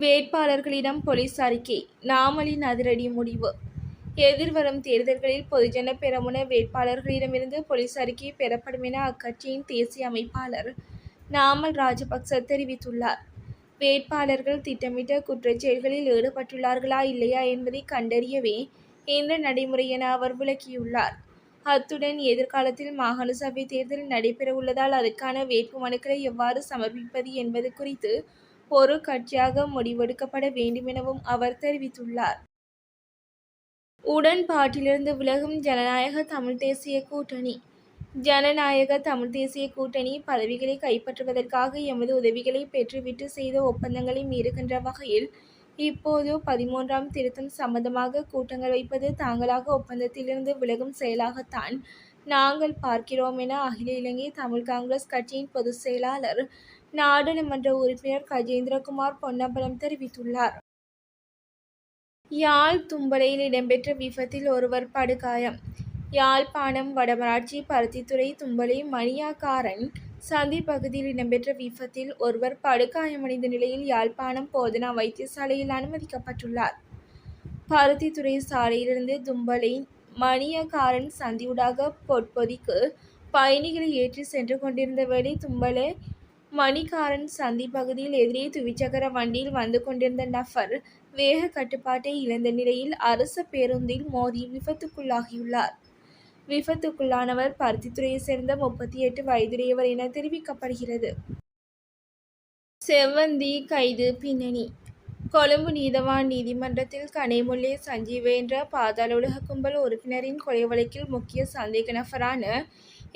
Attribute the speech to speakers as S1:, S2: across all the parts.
S1: வேட்பாளர்களிடம் police அறிக்கை. நாமலின் அதிரடி முடிவு. எதிர்வரும் தேர்தல்களில் பொதுஜன பெரமுன வேட்பாளர்களிடமிருந்து போலீஸ் அறிக்கை பெறப்படும் என அக்கட்சியின் தேசிய அமைப்பாளர் நாமல் ராஜபக்ச தெரிவித்துள்ளார். வேட்பாளர்கள் திட்டமிட்ட குற்றச்செயல்களில் ஈடுபட்டுள்ளார்களா இல்லையா என்பதை கண்டறியவே இந்த நடைமுறை என அவர் விளக்கியுள்ளார். அத்துடன் எதிர்காலத்தில் மாகாண சபை தேர்தல் நடைபெறவுள்ளதால் அதற்கான வேட்பு மனுக்களை எவ்வாறு சமர்ப்பிப்பது என்பது குறித்து ஒரு கட்சியாக முடிவெடுக்கப்பட வேண்டும் எனவும் அவர் தெரிவித்துள்ளார். உடன்பாட்டிலிருந்து விலகும் ஜனநாயக தமிழ் தேசிய கூட்டணி. ஜனநாயக தமிழ் தேசிய கூட்டணி பதவிகளை கைப்பற்றுவதற்காக எமது உதவிகளை பெற்றுவிட்டு செய்த ஒப்பந்தங்களை மீறுகின்ற வகையில் இப்போது பதிமூன்றாம் திருத்தம் சம்பந்தமாக கூட்டங்கள் வைப்பது தாங்களாக ஒப்பந்தத்திலிருந்து விலகும் செயலாகத்தான் நாங்கள் பார்க்கிறோம் என அகில இலங்கை தமிழ் காங்கிரஸ் கட்சியின் பொதுச் செயலாளர் நாடாளுமன்ற உறுப்பினர் கஜேந்திரகுமார் பொன்னம்பலம் தெரிவித்துள்ளார். யாழ் தும்பலையில் இடம்பெற்ற விபத்தில் ஒருவர் படுகாயம். யாழ்ப்பாணம் வடமராட்சி பருத்தித்துறை தும்பளை மணியாக்காரன் சந்தி பகுதியில் இடம்பெற்ற விபத்தில் ஒருவர் படுகாயமடைந்த நிலையில் யாழ்ப்பாணம் போதனா வைத்தியசாலையில் அனுமதிக்கப்பட்டுள்ளார். பருத்தித்துறை சாலையிலிருந்து தும்பளை மணியக்காரன் சந்தியூடாக பொற்பொதிக்கு பயணிகளை ஏற்றி சென்று கொண்டிருந்த வேளை தும்பலே மணிக்காரன் சந்தி பகுதியில் எதிரே துவிச்சக்கர வண்டியில் வந்து கொண்டிருந்த நபர் வேக கட்டுப்பாட்டை இழந்த நிலையில் அரச பேருந்தில் மோதி விபத்துக்குள்ளாகியுள்ளார். விபத்துக்குள்ளானவர் பருத்தித்துறையை சேர்ந்த முப்பத்தி எட்டு வயதுடையவர் என தெரிவிக்கப்படுகிறது. செவ்வந்தி கைது பின்னணி. கொழும்பு நீதவான் நீதிமன்றத்தில் கனேமுல்லே சஞ்சீவ என்ற பாதாளுலக கும்பல் உறுப்பினரின் கொலை வழக்கில் முக்கிய சந்தேக நபரான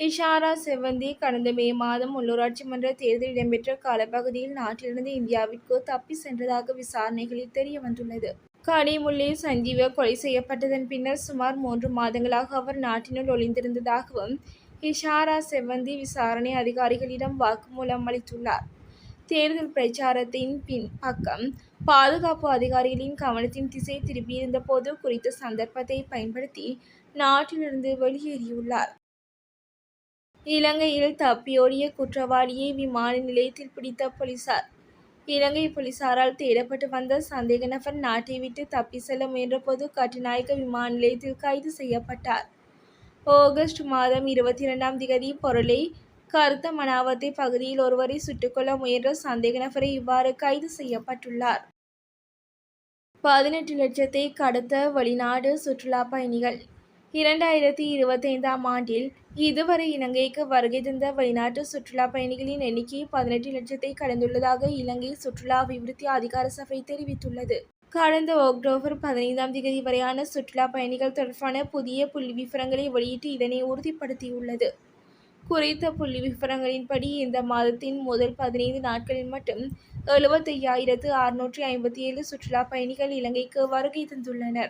S1: இஷாரா செவ்வந்தி கடந்த மே மாதம் உள்ளூராட்சி மன்ற தேர்தல் இடம்பெற்ற காலப்பகுதியில் நாட்டிலிருந்து இந்தியாவிற்கு தப்பி சென்றதாக விசாரணைகளில் தெரிய வந்துள்ளது. கனிமுல்லே சஞ்சீவ கொலை செய்யப்பட்டதன் பின்னர் சுமார் மூன்று மாதங்களாக அவர் நாட்டினுள் ஒளிந்திருந்ததாகவும் இஷாரா செவ்வந்தி விசாரணை அதிகாரிகளிடம் வாக்குமூலம் அளித்துள்ளார். தேர்தல் பிரச்சாரத்தின் பின் பக்கம் பாதுகாப்பு அதிகாரிகளின் கவனத்தின் திசை திரும்பியிருந்த போது குறித்த சந்தர்ப்பத்தை பயன்படுத்தி நாட்டிலிருந்து வெளியேறியுள்ளார். இலங்கையில் தப்பியோடிய குற்றவாளியை விமான நிலையத்தில் பிடித்த போலீசார். இலங்கை போலீசாரால் தேடப்பட்டு வந்த சந்தேக நபர் நாட்டை விட்டு தப்பி செல்ல முயன்றபோது கட்டுநாயக்க விமான நிலையத்தில் கைது செய்யப்பட்டார். ஆகஸ்ட் மாதம் இருபத்தி இரண்டாம் திகதி பொருளை கருத்த மனாவத்தை பகுதியில் ஒருவரை சுட்டுக்கொள்ள முயன்ற சந்தேக நபரை இவ்வாறு கைது செய்யப்பட்டுள்ளார். பதினெட்டு லட்சத்தை கடத்த வெளிநாடு சுற்றுலா பயணிகள். இரண்டாயிரத்தி இருபத்தைந்தாம் ஆண்டில் இதுவரை இலங்கைக்கு வருகை தந்த வெளிநாட்டு சுற்றுலா பயணிகளின் எண்ணிக்கை பதினெட்டு லட்சத்தை கடந்துள்ளதாக இலங்கை சுற்றுலா அபிவிருத்தி அதிகார சபை தெரிவித்துள்ளது. கடந்த அக்டோபர் பதினைந்தாம் தேதி வரையான சுற்றுலா பயணிகள் தொடர்பான புதிய புள்ளி விவரங்களை வெளியிட்டு இதனை உறுதிப்படுத்தியுள்ளது. குறைத்த புள்ளி விவரங்களின்படி இந்த மாதத்தின் முதல் பதினைந்து நாட்களில் மட்டும் எழுபத்தையாயிரத்து அறுநூற்றி ஐம்பத்தி ஏழு சுற்றுலா பயணிகள் இலங்கைக்கு வருகை தந்துள்ளனர்.